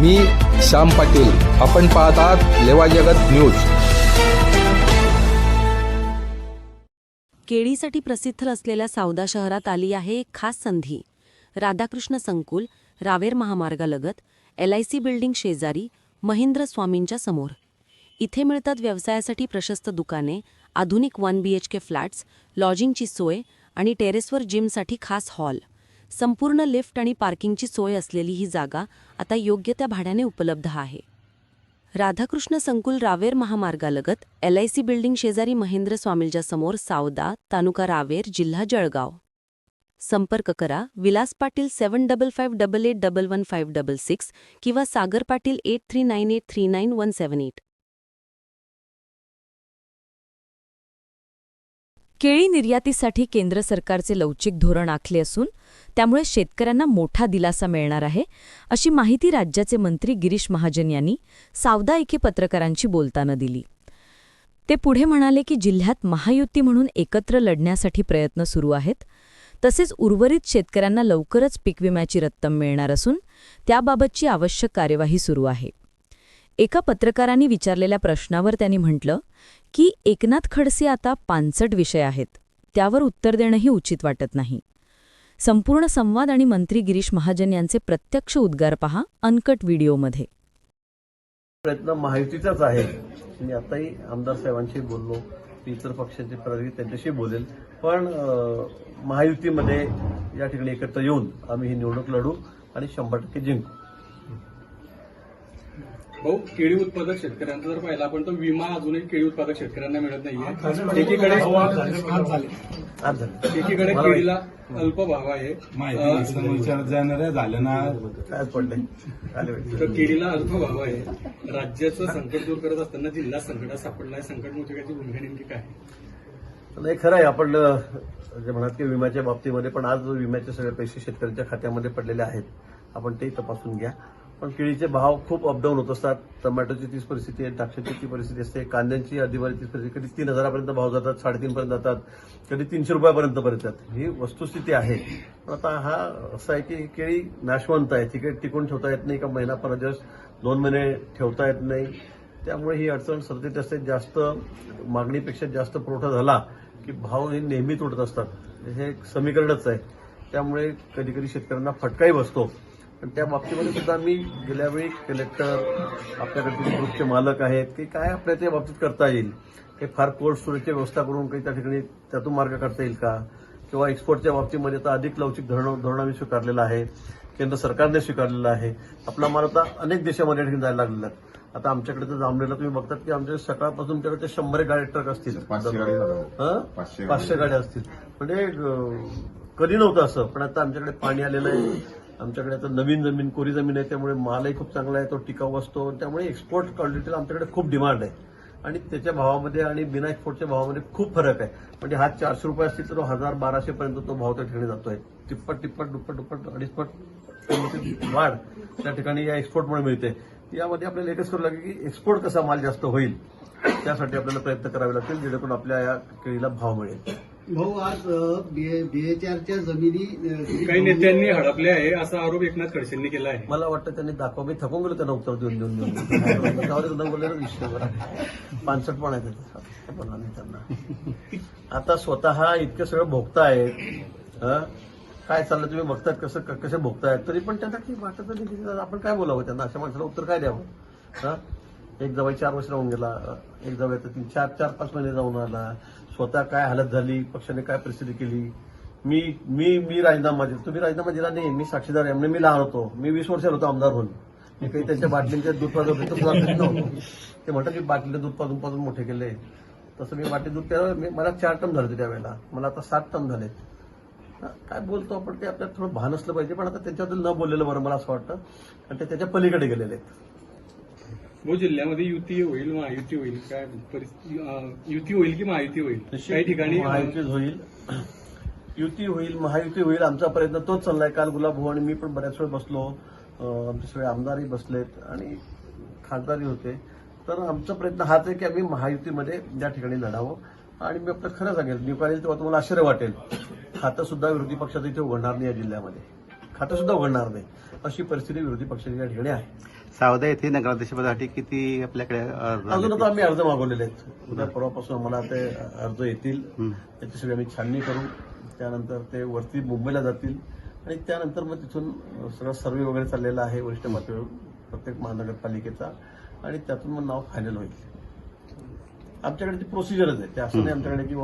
मी श्याम पाटील. आपण पाहतात लेवा जगत न्यूज. केळीसाठी प्रसिद्ध असलेल्या सावदा शहरात आली आहे एक खास संधी. राधाकृष्ण संकुल रावेर महामार्गालगत एल आय सी बिल्डिंग शेजारी महेंद्र स्वामींच्या समोर. इथे मिळतात व्यवसायासाठी प्रशस्त दुकाने आधुनिक one B H K flats लॉजिंगची सोय आणि टेरेसवर जिमसाठी खास हॉल. संपूर्ण लिफ्ट आणि पार्किंगची सोय असलेली ही जागा आता योग्य त्या भाड्याने उपलब्ध आहे. राधाकृष्ण संकुल रावेर महामार्गालगत एल आय सी बिल्डिंग शेजारी महेंद्र स्वामींच्या समोर सावदा तालुका रावेर जिल्हा जळगाव. संपर्क करा Vilas Patil seven double five double eight double one five double six किंवा Sagar Patil eight three nine eight three nine one seven eight. केळी निर्यातीसाठी केंद्र सरकारचे लवचिक धोरण आखले असून त्यामुळे शेतकऱ्यांना मोठा दिलासा मिळणार आहे अशी माहिती राज्याचे मंत्री गिरीश महाजन यांनी सावदा एके पत्रकारांशी बोलताना दिली. ते पुढे म्हणाले की जिल्ह्यात महायुती म्हणून एकत्र लढण्यासाठी प्रयत्न सुरू आहेत. तसेच उर्वरित शेतकऱ्यांना लवकरच पीक विम्याची रक्कम मिळणार असून त्याबाबतची आवश्यक कार्यवाही सुरू आहे. एका पत्रकारांनी विचारलेल्या प्रश्नावर त्यांनी म्हटलं की एकनाथ खडसे आता पानसट विषय आहेत. त्यावर उत्तर देणंही उचित वाटत नाही. संपूर्ण संवाद आणि मंत्री गिरीश महाजन यांचे प्रत्यक्ष उद्गार पहा अनकट व्हिडिओमध्ये. प्रयत्न माहितीचाच आहे. मी आताही आमदार साहेबांशी बोललो. इतर पक्षाचे प्रतिनिधी त्यांच्याशी बोलेल. पण महायुतीमध्ये या ठिकाणी एकत्र येऊन आम्ही ही निवडणूक लढू आणि शंभर टक्के जिंकू. भाऊ केळी उत्पादक शेतकऱ्यांचा जर पाहिला आपण तर विमा अजूनही केळी उत्पादक शेतकऱ्यांना मिळत नाहीये. एकीकडे एकीकडे केळीला अल्प भाव आहे. झालं ना. तर केळीला अल्प भाव आहे. राज्याचं संकट दूर करत असताना जिल्हा संकटात सापडलाय. संकट मोचकाची भूमिका नेमकी काय नाही खरं आहे आपण जे म्हणत की विम्याच्या बाबतीमध्ये पण आज विम्याचे सगळे पैसे शेतकऱ्यांच्या खात्यामध्ये पडलेले आहेत. आपण ते तपासून घ्या. पण केळीचे भाव खूप अपडाऊन होत असतात. टमॅटोची तीच परिस्थिती आहे द्राक्षाची ती परिस्थिती असते कांद्यांची अधिवारी तीच परिस्थिती कधी तीन हजारापर्यंत भाव जातात साडेतीन पर्यंत जातात कधी तीनशे रुपयापर्यंत पर्यंत जातात. ही वस्तुस्थिती आहे. पण आता हा असं आहे की केळी नाशवंत आहे. तिकडे टिकून ठेवता येत नाही का? महिना दिवस दोन महिने ठेवता येत नाही. त्यामुळे ही अडचण सतत असते जास्त मागणीपेक्षा जास्त पुरवठा झाला की भाव हे नेहमी तुटत असतात. हे एक समीकरणच आहे. त्यामुळे कधी कधी शेतकऱ्यांना फटकाही बसतो. पण त्या बाबतीमध्ये सुद्धा मी गेल्या वेळी कलेक्टर आपल्याकडे ग्रुपचे मालक आहेत की काय आपल्या त्या बाबतीत करता येईल? काही फार कोल्ड स्टोरेजची व्यवस्था करून काही त्या ठिकाणी त्यातून मार्ग काढता येईल का? किंवा एक्सपोर्टच्या बाबतीमध्ये आता अधिक लवचिक धोरण धोरण आम्ही स्वीकारलेलं आहे केंद्र सरकारने स्वीकारलेलं आहे. आपला माल आता अनेक देशामध्ये ठिकाणी जायला लागलेला आहे. आता आमच्याकडे तर जांभळीला तुम्ही बघतात की आमच्या सकाळपासून तुमच्याकडे शंभर एक गाडी ट्रक असतील. पाचशे गाड्या असतील. म्हणजे कधी नव्हतं असं पण आता आमच्याकडे पाणी आलेलं आहे. आमच्याकडे आता नवीन जमीन कोरी जमीन आहे त्यामुळे मालही खूप चांगला आहे तो टिकाऊ असतो. त्यामुळे एक्सपोर्ट क्वालिटीला आमच्याकडे खूप डिमांड आहे. आणि त्याच्या भावामध्ये आणि बिना एक्सपोर्टच्या भावामध्ये खूप फरक आहे. म्हणजे हा चारशे रुपये असतील तर हजार बाराशे पर्यंत तो भाव त्या ठिकाणी जातोय. तिप्पट तिप्पट दुप्पट दुप्पट अडीचपट वाढ त्या ठिकाणी या एक्सपोर्टमुळे मिळते. यामध्ये आपल्याला एकच करू लागेल की एक्सपोर्ट कसा माल जास्त होईल त्यासाठी आपल्याला प्रयत्न करावे लागतील जेणेकरून आपल्या या केळीला भाव मिळेल. भाऊ आज बीएचआरच्या जमिनी काही नेत्यांनी हडपले आहे असा आरोप एकनाथ खडसेंनी केला आहे मला वाटतं त्यांनी दाखवा मी थकून गेलो त्यांना उत्तर देऊन देऊन देऊन जाऊ बोलले. पानसट पण आहे त्याचं. पण आम्ही त्यांना आता स्वतः इतकं सगळं भोगतायत हं? काय चाललं तुम्ही बघतायत कसं क- कसे भोगतायत तरी पण त्यांना की वाटत नाही आपण काय बोलावं त्यांना अशा माणसाला उत्तर काय द्यावं हं? एक जवळ चार वर्ष राहून गेला. एक जवळ तीन चार चार पाच महिने जाऊन आला. स्वतः काय हालत झाली? पक्षाने काय परिस्थिती केली? मी मी मी राजीनामा दिला. तुम्ही राजीनामा दिला नाही. मी साक्षीदार आहे. म्हणजे मी लहान होतो. मी वीस वर्ष होतो आमदार होऊन. मी काही त्यांच्या बाटलींच्या दूध पाजून नव्हतो. ते म्हणतात की बाटलीला दूध पाजून पाजून मोठे केले. तसं मी बाटली दूध केलं. मी मला चार टन झाले होते त्यावेळेला. मला आता सात टन झाले काय बोलतो आपण? ते आपल्याला थोडं भान असलं पाहिजे. पण आता त्यांच्याबद्दल न बोललेलं बरं मला असं वाटतं. आणि ते त्याच्या पलीकडे गेलेले आहेत. भाऊ जिल्ह्यामध्ये युती होईल महायुती होईल काय परिस्थिती युती होईल की महायुती होईल? काही ठिकाणी अं, महायुती होईल. युती होईल महायुती होईल आमचा प्रयत्न तोच चाललाय. काल गुलाब भाऊ आणि मी पण बऱ्याच वेळ बसलो. आमचे सगळे आमदारही बसलेत आणि खासदारही होते. तर आमचा प्रयत्न हाच आहे की आम्ही महायुतीमध्ये या ठिकाणी लढावं. आणि मी आपलं खरं सांगेल निवकाळी तेव्हा तुम्हाला आश्चर्य वाटेल. खातं सुद्धा विरोधी पक्षाचं इथे उघडणार नाही या जिल्ह्यामध्ये. खातं सुद्धा उघडणार नाही. अशी परिस्थिती विरोधी पक्षाच्या या ठिकाणी आहे. सावदा येथे नगराध्यक्षपदासाठी किती आपल्याकडे अजून? आता आम्ही अर्ज मागवलेले आहेत. उद्या परवापासून आम्हाला ते अर्ज येतील. त्याची सगळी आम्ही छाननी करू. त्यानंतर ते वरती मुंबईला जातील. आणि त्यानंतर मग तिथून सगळं सर्वे वगैरे चाललेला आहे वरिष्ठ पातळीवर प्रत्येक महानगरपालिकेचा. आणि त्यातून मग नाव फायनल होईल. आमच्याकडे ती प्रोसिजरच आहे. ते असं नाही आमच्याकडे की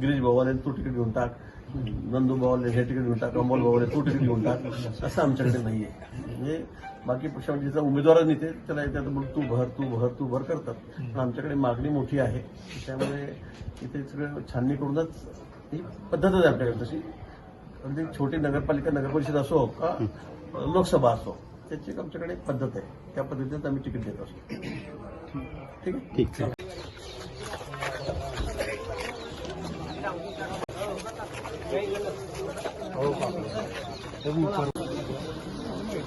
गिरीश भावाने तू तिकीट घेऊन टाक. नंदू भावाने हे तिकीट घेऊन टाक. अमोल भावाने तू तिकीट घेऊन टाक. असं आमच्याकडे नाही आहे म्हणजे बाकी पक्षामध्ये जिचा उमेदवारच नेते त्याला त्यात मग तू भर तू भर तू भर करतात. पण आमच्याकडे मागणी मोठी आहे. त्यामुळे इथे सगळं छाननी करूनच ही पद्धतच आहे आपल्याकडे तशी. अगदी छोटी नगरपालिका नगरपरिषद असो का लोकसभा असो त्याची एक आमच्याकडे एक पद्धत आहे. त्या पद्धतीने आम्ही तिकीट देत असतो. ठीक आहे? ठीक आहे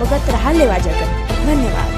बघत राहा लेवा धन्यवाद.